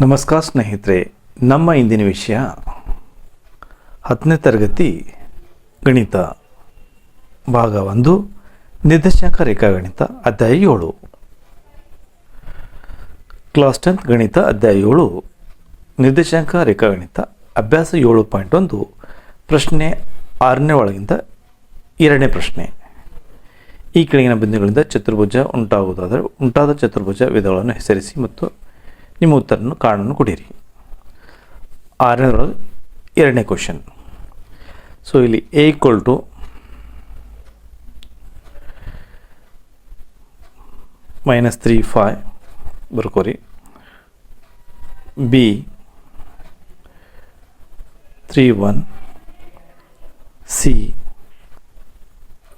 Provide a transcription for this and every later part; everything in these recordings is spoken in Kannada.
ನಮಸ್ಕಾರ ಸ್ನೇಹಿತರೆ, ನಮ್ಮ ಇಂದಿನ ವಿಷಯ ಹತ್ತನೇ ತರಗತಿ ಗಣಿತ ಭಾಗ ಒಂದು ನಿರ್ದೇಶಾಂಕ ರೇಖಾಗಣಿತ ಅಧ್ಯಾಯ ಏಳು. ಕ್ಲಾಸ್ ಟೆಂತ್ ಗಣಿತ ಅಧ್ಯಾಯ ಏಳು ನಿರ್ದೇಶಾಂಕ ರೇಖಾಗಣಿತ ಅಭ್ಯಾಸ ಏಳು ಪಾಯಿಂಟ್ ಒಂದು, ಪ್ರಶ್ನೆ ಆರನೇ ಒಳಗಿಂದ ಎರಡನೇ ಪ್ರಶ್ನೆ. ಈ ಕೆಳಗಿನ ಬಿಂದುಗಳಿಂದ ಚತುರ್ಭುಜ ಉಂಟಾಗುವುದಾದರೆ ಉಂಟಾದ ಚತುರ್ಭುಜ ವಿಧಗಳನ್ನು ಹೆಸರಿಸಿ ಮತ್ತು ನಿಮ್ಮ ಉತ್ತರವನ್ನು ಕಾರಣವನ್ನು ಕೊಡಿರಿ ಆರನೇದ್ರೊಳಗೆ ಎರಡನೇ ಕ್ವಶನ್ ಸೊ ಇಲ್ಲಿ A equal to minus three five ಬರ್ಕೋರಿ B three one C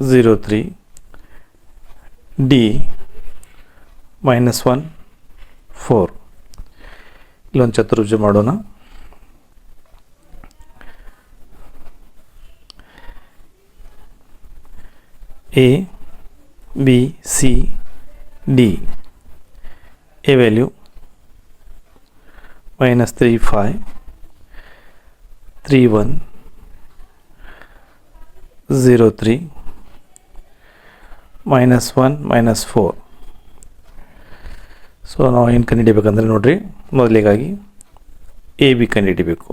zero three D minus one four ಇಲ್ಲೊಂದು ಚತುರ್ಭುಜ ಮಾಡೋಣ A B C D A value minus three five three one zero three minus one minus four so ನಾವು ಏನು ಕಂಡುಹಿಡಿಬೇಕಂದ್ರೆ ನೋಡಿರಿ ಮೊದಲಿಗಾಗಿ ಎ ಬಿ ಕಂಡುಹಿಡಿಬೇಕು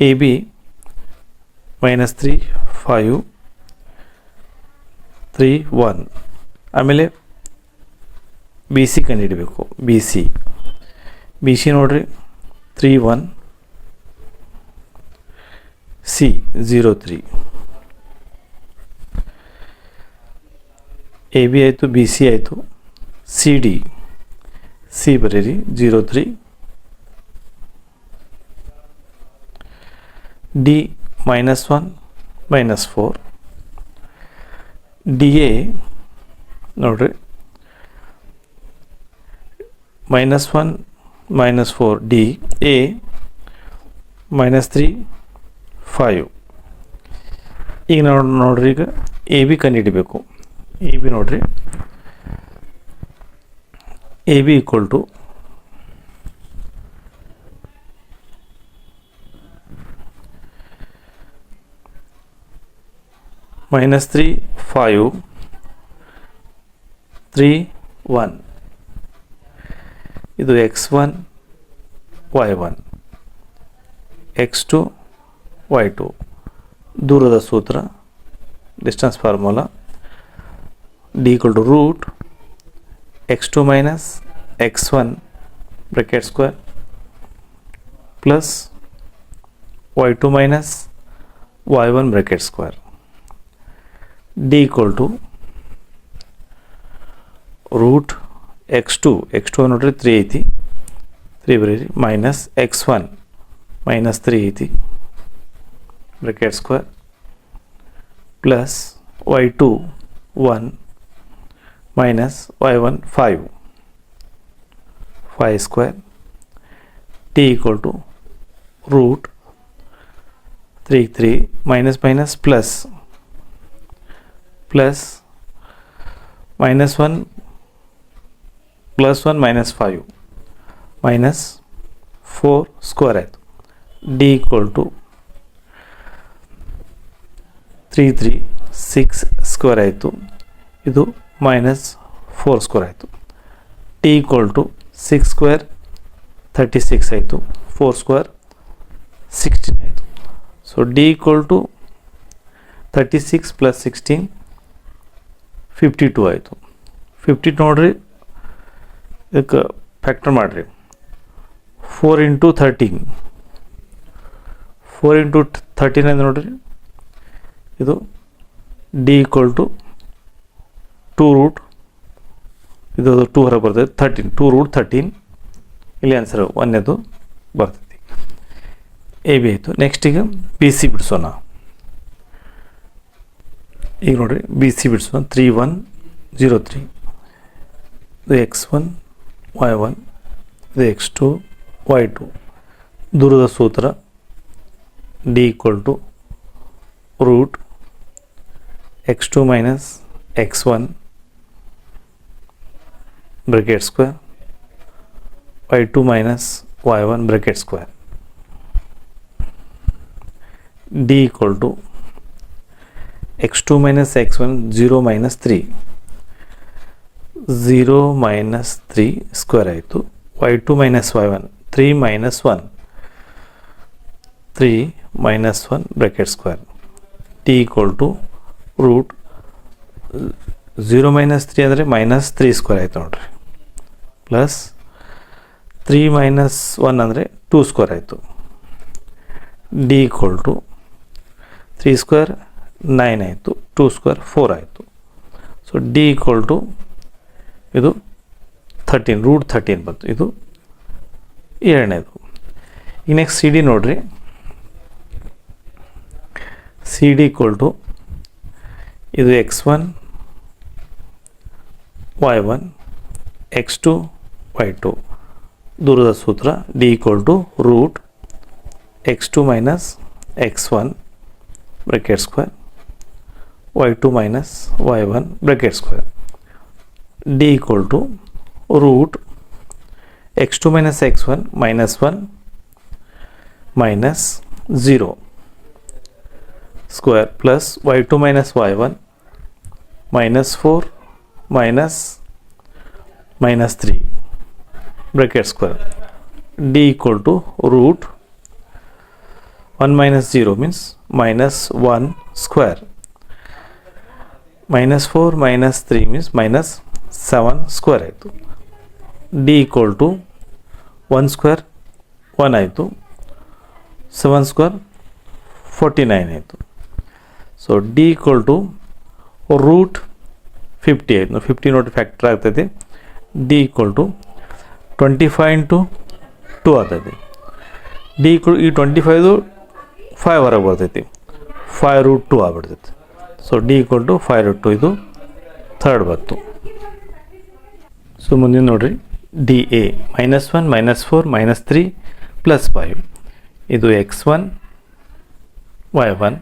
A B minus three five three one ಆಮೇಲೆ ಬಿ ಸಿ ಕಂಡುಹಿಡಬೇಕು ಬಿ ಸಿ ಬಿ ಸಿ ನೋಡಿರಿ three one C zero three A B ಆಯಿತು ಬಿ ಸಿ ಆಯಿತು ಸಿ ಡಿ ಸಿ ಬರೀರಿ zero three D minus one minus four D A ನೋಡ್ರಿ minus one minus four D A minus three five ಈಗ ನೋಡಿ ನೋಡ್ರಿ ಈಗ ಎ ಬಿ ಕಂಡುಹಿಡಿಬೇಕು ಎ ಬಿ ನೋಡ್ರಿ A B equal to minus three five three one ಇದು X one Y one X two Y two ದೂರದ ಸೂತ್ರ distance formula D equal to root x2 minus x1 bracket square plus y2 minus y1 bracket square d equal to root x2 x2 ನೋಡ್ರಿ 3 ಐತಿ 3 ಬರೀರಿ minus x one minus three ಐತಿ bracket square plus y two one minus y1 5 5 square t equal to root 3 3 minus minus plus plus minus 1 plus 1 minus 5 minus 4 square ಆಯಿತು d equal to 3 3 6 ಸ್ಕ್ವೇರ್ ಆಯಿತು ಇದು ಮೈನಸ್ ಫೋರ್ ಸ್ಕ್ವೇರ್ ಆಯಿತು. D equal to six square thirty six ಆಯಿತು. ಫೋರ್ ಸ್ಕ್ವೇರ್ ಸಿಕ್ಸ್ಟೀನ್ ಆಯಿತು. So D equal to thirty six plus sixteen fifty two ಆಯಿತು. ಫಿಫ್ಟಿ ನೋಡಿರಿ, ಇದಕ್ಕೆ ಫ್ಯಾಕ್ಟರ್ ಮಾಡಿರಿ. Four into thirteen four into thirteen ಅಂತ ನೋಡಿರಿ, ಇದು D equal to two root ಇದು ಟೂ ಹೊರಗೆ ಬರ್ತದೆ ಥರ್ಟೀನ್ ಟೂ ರೂಟ್ ಥರ್ಟೀನ್ ಇಲ್ಲಿ ಆನ್ಸರ್ ಒಂದನೇದು ಬರ್ತೈತಿ. ಎ ಬಿ ಆಯಿತು. ನೆಕ್ಸ್ಟ್ ಈಗ ಬಿ ಸಿ ಬಿಡಿಸೋಣ. ಈಗ ನೋಡಿರಿ ಬಿ ಸಿ ಬಿಡಿಸೋಣ. ತ್ರೀ ಒನ್ ಜೀರೋ ತ್ರೀ ಇದು ಎಕ್ಸ್ ಒನ್ ವೈ ಒನ್ ಇದು ಎಕ್ಸ್ ಟು ವೈ ಟು ದೂರದ ಸೂತ್ರ D equal to root X two minus X one bracket square y two minus y one bracket square d equal to x two minus x one zero minus three zero minus three square ಆಯಿತು y two minus y one three minus one three minus one bracket square t equal to root zero minus three ಅಂದರೆ ಮೈನಸ್ ತ್ರೀ ಸ್ಕ್ವೇರ್ ಆಯಿತು ನೋಡ್ರಿ. ಪ್ಲಸ್ ತ್ರೀ ಮೈನಸ್ ಒನ್ ಅಂದರೆ ಟೂ ಸ್ಕ್ವೇರ್ ಆಯಿತು. D equal to three square nine ಆಯಿತು. ಟೂ ಸ್ಕ್ವೇರ್ ಫೋರ್ ಆಯಿತು. ಸೊ ಡಿ ಈಕ್ವಲ್ ಟು ಇದು ಥರ್ಟೀನ್ ರೂಟ್ ಥರ್ಟೀನ್ ಬಂತು. ಇದು ಎರಡನೇದು. ಈಗ ನೆಕ್ಸ್ಟ್ ಸಿ ಡಿ ನೋಡ್ರಿ. ಸಿ ಡಿ ಈಕ್ವಲ್ ಟು ಇದು X one y one x two y two ದೂರದ ಸೂತ್ರ d equal to root x two minus x one bracket square y two minus y one bracket square d equal to root x two minus x one minus one minus zero square plus y two minus y one minus four minus minus three bracket square d equal to root one minus zero means minus one square minus four minus three means minus seven square ಆಯಿತು d equal to one square one ಆಯಿತು ಸೆವೆನ್ ಸ್ಕ್ವೇರ್ ಫೋರ್ಟಿ ನೈನ್ ಆಯಿತು so d equal to root fifty ಆಯಿತು. ಫಿಫ್ಟಿ ನೋಡಿ ಫ್ಯಾಕ್ಟರ್ ಆಗ್ತೈತಿ. D equal to twenty five into two ಆಗ್ತೈತಿ. ಡಿ ಈಕ್ವಲ್ ಈ ಟ್ವೆಂಟಿ ಫೈವ್ದು ಫೈವ್ ಹೊರಗೆ ಬರ್ತೈತಿ. Five root two ಆಗ್ಬಿಡ್ತೈತಿ. So D equal to five root two ಇದು ಥರ್ಡ್ ಬಂತು. ಸೊ ಮುಂದಿನ ನೋಡಿರಿ. D A minus one minus four minus three plus five ಇದು X one Y one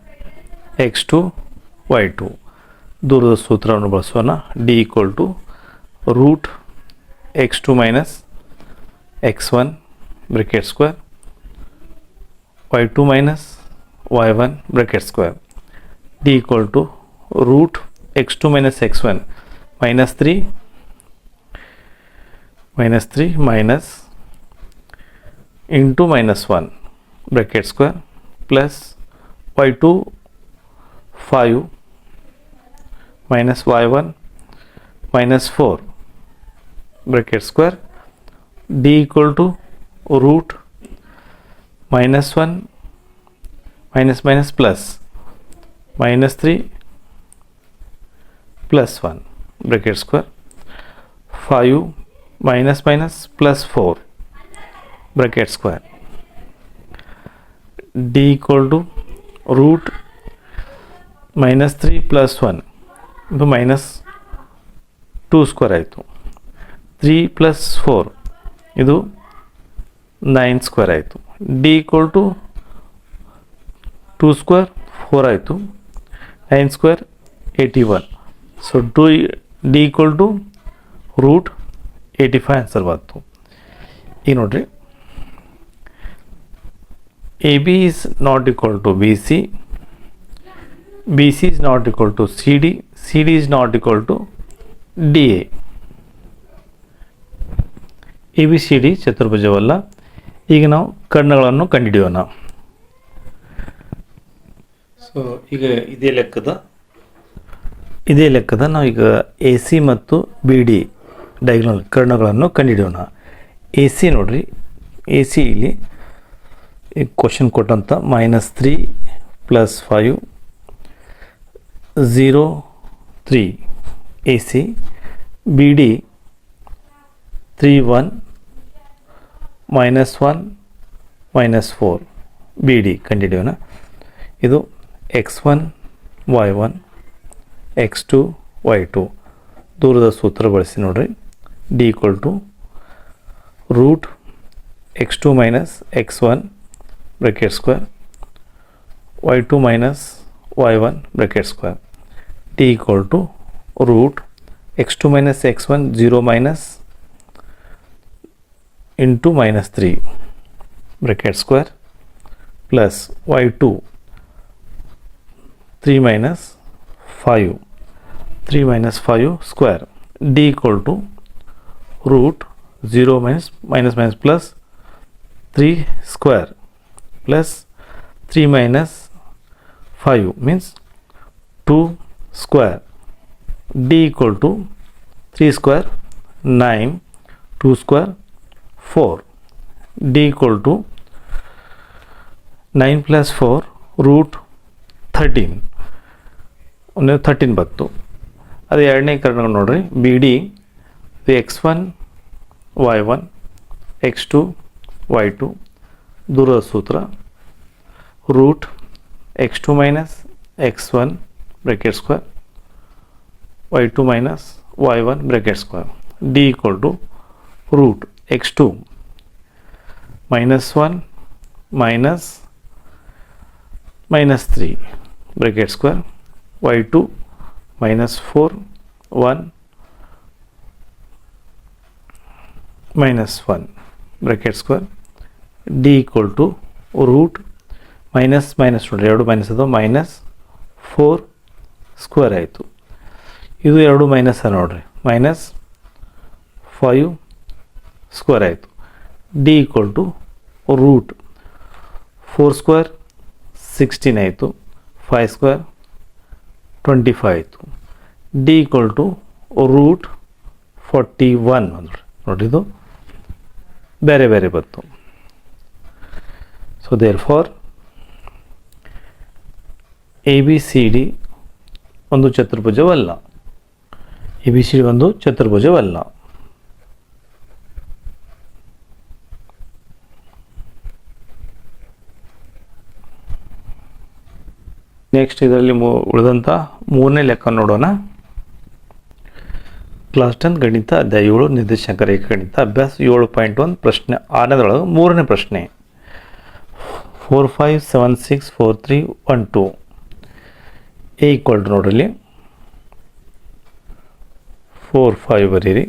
X two Y two ದೂರದ ಸೂತ್ರವನ್ನು ಬಳಸೋಣ d equal to root x two minus x one bracket square y two minus y one bracket square d equal to root x two minus x one minus three minus 3 minus into minus 1 bracket square plus y2 5 minus y1 minus 4 bracket square d equal to root minus 1 minus minus plus minus 3 plus 1 bracket square 5 minus minus plus 4 bracket square d equal to root minus 3 plus 1 ಇದು ಮೈನಸ್ ಟೂ ಸ್ಕ್ವೇರ್ ಆಯಿತು. ತ್ರೀ ಪ್ಲಸ್ ಫೋರ್ ಇದು ನೈನ್ ಸ್ಕ್ವೇರ್ ಆಯಿತು. D equal to two square four ಆಯಿತು. Nine square eighty one so to D equal to root eighty five answer ಬಂತು. ಈಗ ನೋಡ್ರಿ. A B is not equal to B C B C is not equal to C D C is not equal to DA. ABCD A B C D ಚತುರ್ಭುಜವಲ್ಲ. ಈಗ ನಾವು ಕಣ್ಣುಗಳನ್ನು ಕಂಡುಹಿಡಿಯೋಣ. ಸೊ ಈಗ ಇದೇ ಲೆಕ್ಕದ? ಇದೇ ಲೆಕ್ಕದ ನಾವು ಈಗ ಎ ಸಿ ಮತ್ತು ಬಿ ಡಿ ಡೈಗ್ನಲ್ ಕರ್ಣಗಳನ್ನು ಕಂಡುಹಿಡಿಯೋಣ. ಎ ಸಿ ನೋಡ್ರಿ. ಎ ಸಿ ಇಲ್ಲಿ ಕ್ವಶನ್ ಕೊಟ್ಟಂಥ minus three plus five zero three A C B D three one minus one minus four B D ಕಂಡುಹಿಡಿಯೋಣ ಇದು X one Y one X two Y two ದೂರದ ಸೂತ್ರ ಬಳಸಿ ನೋಡ್ರಿ. D equal to root X two minus X one bracket square Y two minus Y one bracket square t equal to root x2 minus x1 0 minus into minus 3 bracket square plus y2 3 minus 5 3 minus 5 square d equal to root 0 minus minus minus plus 3 square plus 3 minus 5 means 2 square d equal to 3 square 9 2 square 4 d equal to 9 plus 4 root 13 ಒಂದು ಥರ್ಟೀನ್ ಬತ್ತು ಅದು ಎರಡನೇ ಕರ್ಣ ನೋಡ್ರಿ B D X one Y one X two Y two ದೂರದ ಸೂತ್ರ root X two minus X one bracket square y two minus y one bracket square d equal to root x two minus one minus minus three bracket square y two minus four one minus one bracket square d equal to root minus minus ನೋಡಿರಿ ಎರಡು ಮೈನಸ್ ಅದು ಮೈನಸ್ ಫೋರ್ ಸ್ಕ್ವೇರ್ ಆಯಿತು ಇದು ಎರಡು ಮೈನಸ್ ನೋಡಿರಿ. ಮೈನಸ್ ಫೈವ್ ಸ್ಕ್ವೇರ್ ಆಯಿತು. D equal to root four square sixteen ಆಯಿತು. ಫೈವ್ ಸ್ಕ್ವೇರ್ ಟ್ವೆಂಟಿ ಫೈವ್ ಆಯಿತು. D equal to root forty one ಅಂದ್ರೆ ನೋಡಿದು ಬೇರೆ ಬೇರೆ ಬಂತು. So therefore A B C D ಒಂದು ಚತುರ್ಭುಜವಲ್ಲ. ಎ ಬಿ ಸಿ ಒಂದು ಚತುರ್ಭುಜವಲ್ಲ. ನೆಕ್ಸ್ಟ್ ಇದರಲ್ಲಿ ಮೂ ಉಳಿದಂಥ ಮೂರನೇ ಲೆಕ್ಕ ನೋಡೋಣ. ಕ್ಲಾಸ್ ಟೆನ್ ಗಣಿತ ಅಧ್ಯಾಯ ಏಳು ನಿರ್ದೇಶಾಂಕ ರೇಖೆ ಗಣಿತ ಅಭ್ಯಾಸ ಏಳು ಪಾಯಿಂಟ್ ಒಂದು ಪ್ರಶ್ನೆ, ಆರನೇದೊಳಗೆ ಮೂರನೇ ಪ್ರಶ್ನೆ. Four five seven six four three one two A equal to ನೋಡ್ರಿ ಫೋರ್ ಫೈವ್ ಬರೀರಿ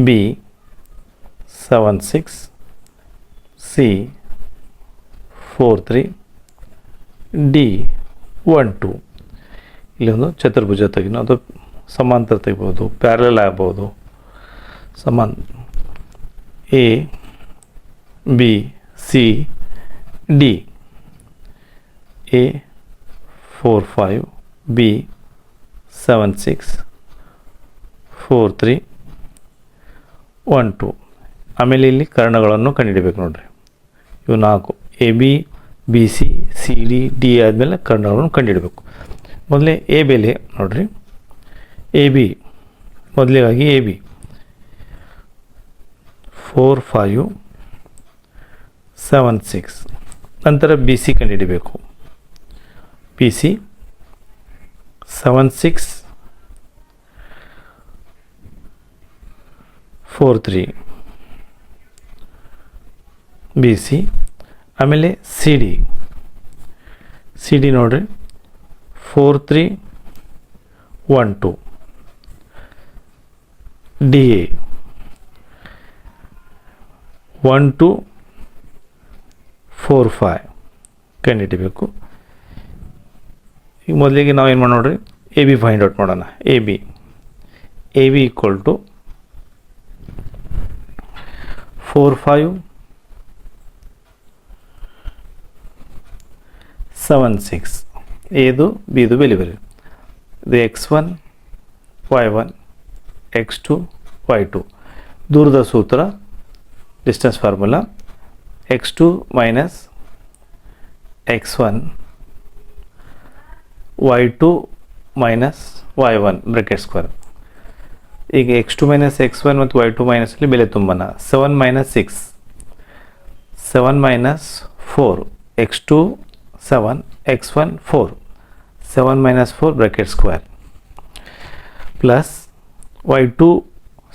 B seven six C four three D one two ಇಲ್ಲೊಂದು ಚತುರ್ಭುಜ ತೆಗಿನ ಅದು ಸಮಾಂತರ ತೆಗಿಬೋದು ಪ್ಯಾರಲಲ್ ಆಗ್ಬೋದು ಸಮಾನ್ A B C D A four five B seven six four three one two. ಆಮೇಲೆ ಇಲ್ಲಿ ಕರ್ಣಗಳನ್ನು ಕಂಡುಹಿಡಬೇಕು ನೋಡಿರಿ. ಇವು ನಾಲ್ಕು. A, B B, C C, D D ಆದಮೇಲೆ ಕರ್ಣಗಳನ್ನು ಕಂಡುಹಿಡಬೇಕು. ಮೊದಲೇ ಎ ಬೆಲೆ ನೋಡಿರಿ. A, B. ಮೊದಲಿಗಾಗಿ A, B. Four, five, seven, six. ನಂತರ B, C ಕಂಡುಹಿಡಬೇಕು. B, C, seven, six four three. B, C. ಆಮೇಲೆ ಸಿ ಡಿ. ಸಿ ಡಿ ನೋಡ್ರಿ. Four three, one two. D A. One two, four five. ಕಂಡುಹಿಡಿಬೇಕು. ಈಗ ಮೊದಲಿಗೆ ನಾವು ಏನು ಮಾಡಿ ನೋಡ್ರಿ ಎ ಬಿ ಫೈಂಡ್ ಔಟ್ ಮಾಡೋಣ. A B. A B equal to four five seven six ಎದು ಬಿದು ಬೆಲೆ ಬೆಲೆ ಇದು x one y one x two y two ದೂರದ ಸೂತ್ರ distance formula x two minus x one y two minus y one bracket square ಈಗ x two minus x one ಮತ್ತು ವೈ ಟು ಮೈನಸಲ್ಲಿ ಬೆಲೆ ತುಂಬನ seven minus six seven minus four x two seven x one four seven minus four bracket square plus y two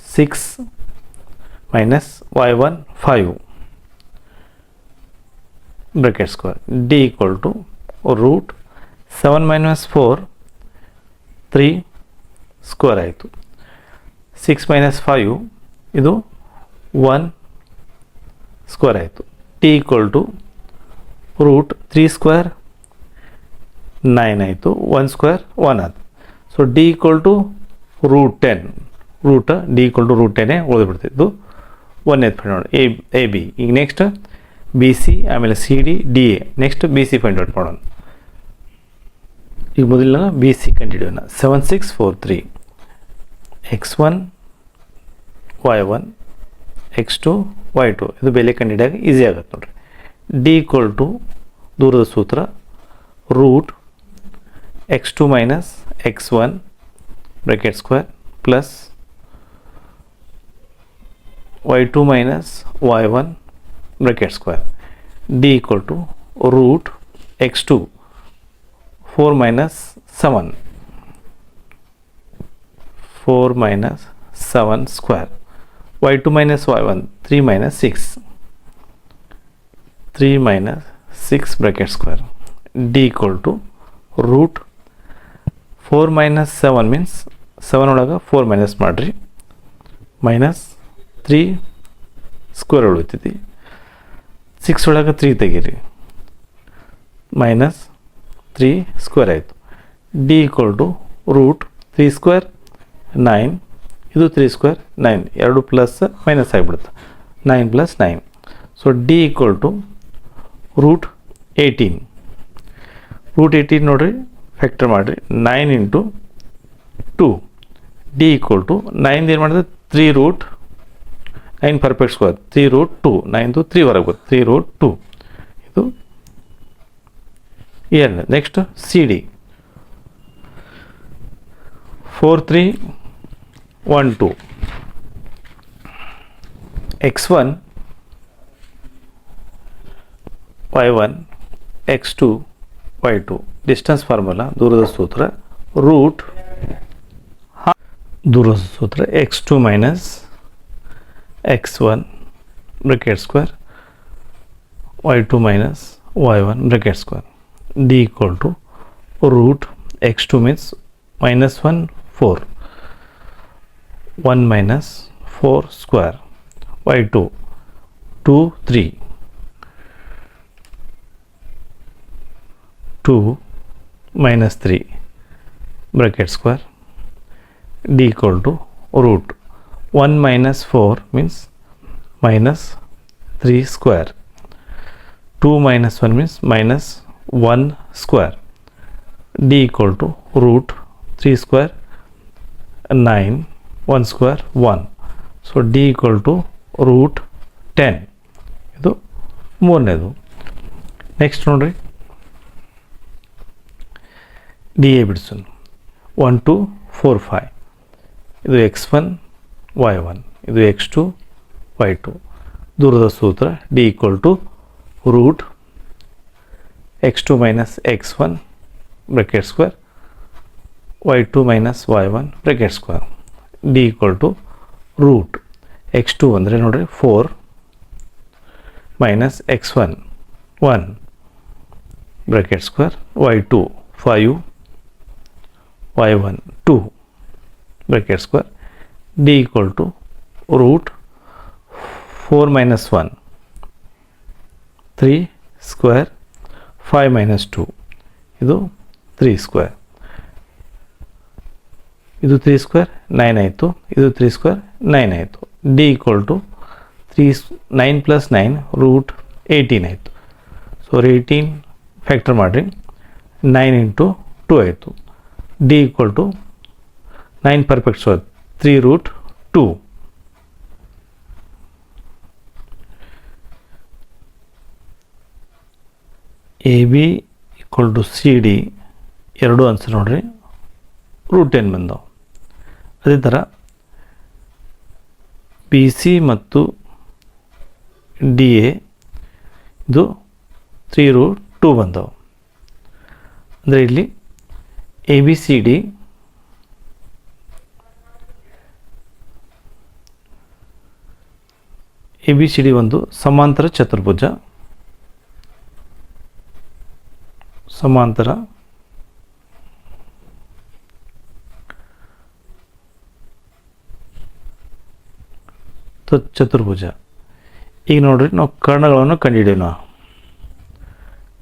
six minus y one five bracket square d equal to root seven minus four three square ಆಯಿತು ಸಿಕ್ಸ್ ಮೈನಸ್ ಫೈವ್ ಇದು ಒನ್ ಸ್ಕ್ವೇರ್ ಆಯಿತು. D equal to root three square nine ಆಯಿತು. ಒನ್ ಸ್ಕ್ವೇರ್ ಒನ್ ಆಯ್ತು. So D equal to root ten root D equal to root ಟೆನ್ನೇ ಉಳಿದ್ಬಿಡ್ತಿದ್ದು ಒಂದನೇದು ಫೈಂಡ್ ಮಾಡೋಣ ಎ ಎ ಬಿ ಈಗ ನೆಕ್ಸ್ಟ್ ಬಿ ಸಿ ಆಮೇಲೆ C D D A next B C find out ಮಾಡೋಣ. ಈಗ ಮೊದಲಿನ B C ಕಂಟಿನ್ಯೂನ seven six four three X one Y one X two Y two ಇದು ಬೆಲೆ ಕಂಡಿಡಿಯಾಗ ಈಸಿ ಆಗುತ್ತೆ ನೋಡ್ರಿ. ಡಿ ಈಕ್ವಲ್ ಟು ದೂರದ ಸೂತ್ರ root X two minus X one bracket square plus Y two minus Y one bracket square D equal to root X two four minus seven four minus seven square Y two minus Y one three minus six three minus six bracket square D equal to root four minus seven means seven ಒಳಗೆ ಫೋರ್ ಮೈನಸ್ ಮಾಡಿರಿ. ಮೈನಸ್ ತ್ರೀ ಸ್ಕ್ವೇರ್ ಉಳಿತೈತಿ. ಸಿಕ್ಸ್ ಒಳಗೆ ತ್ರೀ ತೆಗೀರಿ. ಮೈನಸ್ ತ್ರೀ ಸ್ಕ್ವೇರ್ ಆಯಿತು. D equal to root three square nine, ಇದು ತ್ರೀ ಸ್ಕ್ವೇರ್ ನೈನ್ ಎರಡು ಪ್ಲಸ್ ಮೈನಸ್ ಆಗಿಬಿಡುತ್ತೆ. Nine plus nine so d equal to root eighteen root eighteen ನೋಡಿರಿ ಫ್ಯಾಕ್ಟರ್ ಮಾಡಿರಿ. Nine into two d equal to ನೈನ್ದು ಏನು ಮಾಡಿದ್ರೆ? Three root nine perfect square three root two ನೈನ್ದು ಹೊರಗೆ ಬರುತ್ತೆ. ತ್ರೀ ರೂಟ್ ಟು ಇದು ಎರಡು next C D four three one two x one y one x two y two distance formula दूरद सूत्र रूट हा दूरद सूत्र x two minus x one bracket square y two minus y one bracket square d equal to root x two mean minus one four 1 minus 4 square y2 2 3 2 minus 3 bracket square d equal to root. 1 minus 4 means minus 3 square. 2 minus 1 means minus 1 square. D equal to root 3 square 9 one square one so d equal to root ten ಇದು ಮೂರನೇದು. ನೆಕ್ಸ್ಟ್ ನೋಡ್ರಿ. ಡಿ ಎ ಬಿಡ್ಸುನ್ ಒನ್ ಟು ಫೋರ್ ಫೈವ್ ಇದು ಎಕ್ಸ್ ಒನ್ ವೈ ಒನ್ ಇದು ಎಕ್ಸ್ ಟು ವೈ ಟು ದೂರದ ಸೂತ್ರ d equal to root x two minus x one bracket square y two minus y one bracket square d equal to root x two ಅಂದರೆ ನೋಡಿರಿ four minus x one one bracket square y two five y one two bracket square d equal to root four minus one three square five minus two ಇದು ತ್ರೀ ಸ್ಕ್ವೇರ್ ಇದು ತ್ರೀ ಸ್ಕ್ವೇರ್ ನೈನ್ ಆಯಿತು. ಇದು ತ್ರೀ ಸ್ಕ್ವೇರ್ ನೈನ್ ಆಯಿತು. D equal to three nine plus nine root eighteen ಆಯಿತು. ಸೊ ಏಯ್ಟೀನ್ ಫ್ಯಾಕ್ಟರ್ ಮಾಡಿರಿ. ನೈನ್ ಇಂಟು ಟು ಆಯಿತು. D equal to nine perfect square three root two A B equal to C D ಎರಡು ಆನ್ಸರ್ ನೋಡಿರಿ. ರೂಟ್ ಟೆನ್ ಬಂದವು? ಅದೇ ಥರ ಪಿ ಸಿ ಮತ್ತು ಡಿ ಎ ಇದು ತ್ರೀ ರೂಟ್ ಟೂ ಬಂದವು. ಅಂದರೆ ಇಲ್ಲಿ A B C D A B C D ಒಂದು ಸಮಾಂತರ ಚತುರ್ಭುಜ, ಸಮಾಂತರ ಚತುರ್ಭುಜ. ಈಗ ನೋಡ್ರಿ, ನಾವು ಕರ್ಣಗಳನ್ನು ಕಂಡುಹಿಡಿಯೋಣ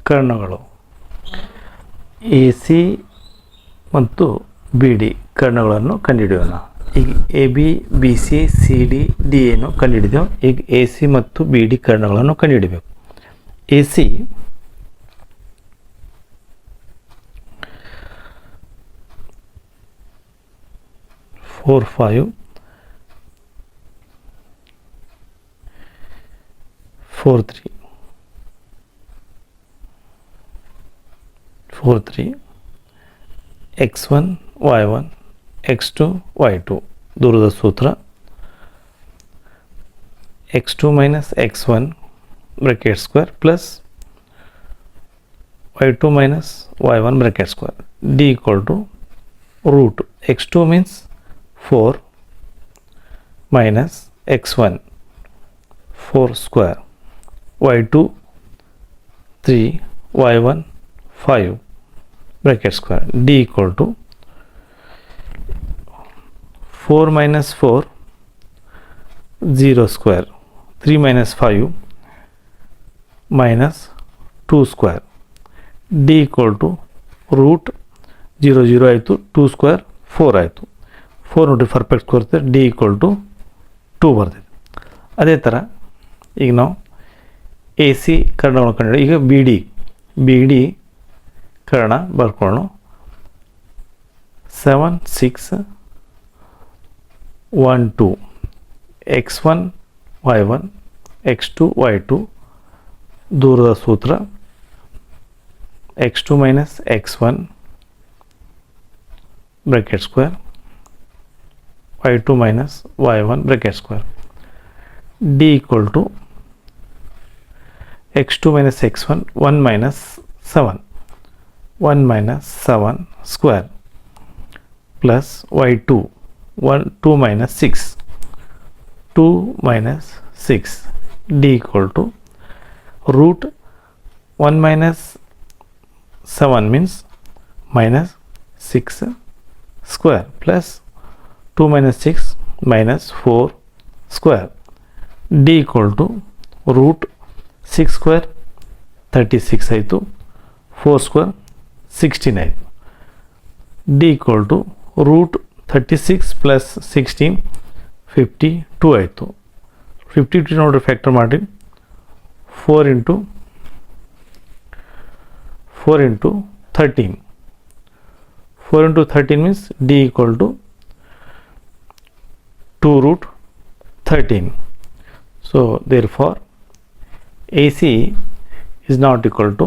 ಕರ್ಣಗಳು. ಎ, ಸಿ ಮತ್ತು ಬಿ, ಡಿ ಕರ್ಣಗಳನ್ನು ಕಂಡುಹಿಡಿಯೋಣ ಈಗ A, B B, C C, D D ಏನು ಕಂಡುಹಿಡಿದೆವು ಈಗ ಎ, ಸಿ ಮತ್ತು ಬಿ, ಡಿ ಕರ್ಣಗಳನ್ನು ಕಂಡುಹಿಡಿಬೇಕು A, C four, five four three four three x one y one x two y two ದೂರದ ಸೂತ್ರ x two minus x one bracket square plus y two minus y one bracket square d equal to root x two means four minus x one four square y two three y one five bracket square d equal to 4 minus 4 0 square 3 minus 5 minus 2 square d equal to root 0 0 ಆಯಿತು 2 ಸ್ಕ್ವೇರ್ ಫೋರ್ ಆಯಿತು ಫೋರ್ ನೋಡಿ perfect ಕೊರುತ್ತೆ D equal to two ಬರ್ತಿದೆ ಅದೇ ಥರ ಈಗ ನಾವು एसी सी कर्ण बीडी बीडी कर्ण बरको seven six one two x one y one x two y two दूरद सूत्र x two minus x one bracket square y two minus y one bracket square d equal to x2 minus x1 1 minus 7 1 minus 7 square plus y2 1 2 minus 6 2 minus 6 d equal to root 1 minus 7 means minus 6 square plus 2 minus 6 minus 4 square d equal to root 6 square 36 ಆಯಿತು 4 ಸ್ಕ್ವೇರ್ ಸಿಕ್ಸ್ಟೀನ್ ಆಯಿತು d equal to root thirty six plus sixteen fifty two ಆಯಿತು ಫಿಫ್ಟಿ ಟು ನೋಡ್ರಿ ಫ್ಯಾಕ್ಟರ್ ಮಾಡಿ four into four into thirteen four into thirteen means d equal to two root thirteen so therefore A C is not equal to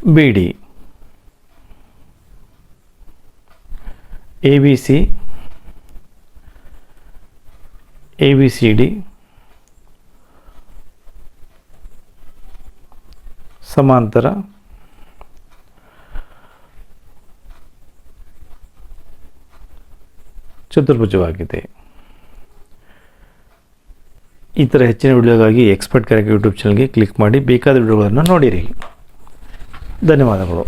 BD. ABC ABCD ಸಮಾಂತರ ಚತುರ್ಭುಜವಾಗಿದೆ ಈ ಥರ ಹೆಚ್ಚಿನ ವಿಡಿಯೋಗಾಗಿ ಎಕ್ಸ್ಪರ್ಟ್ ಕರೆಕ್ಟ್ ಯೂಟ್ಯೂಬ್ ಚಾನಲ್ಗೆ ಕ್ಲಿಕ್ ಮಾಡಿ ಬೇಕಾದ ವಿಡಿಯೋಗಳನ್ನು ನೋಡಿರಿ. ಧನ್ಯವಾದಗಳು.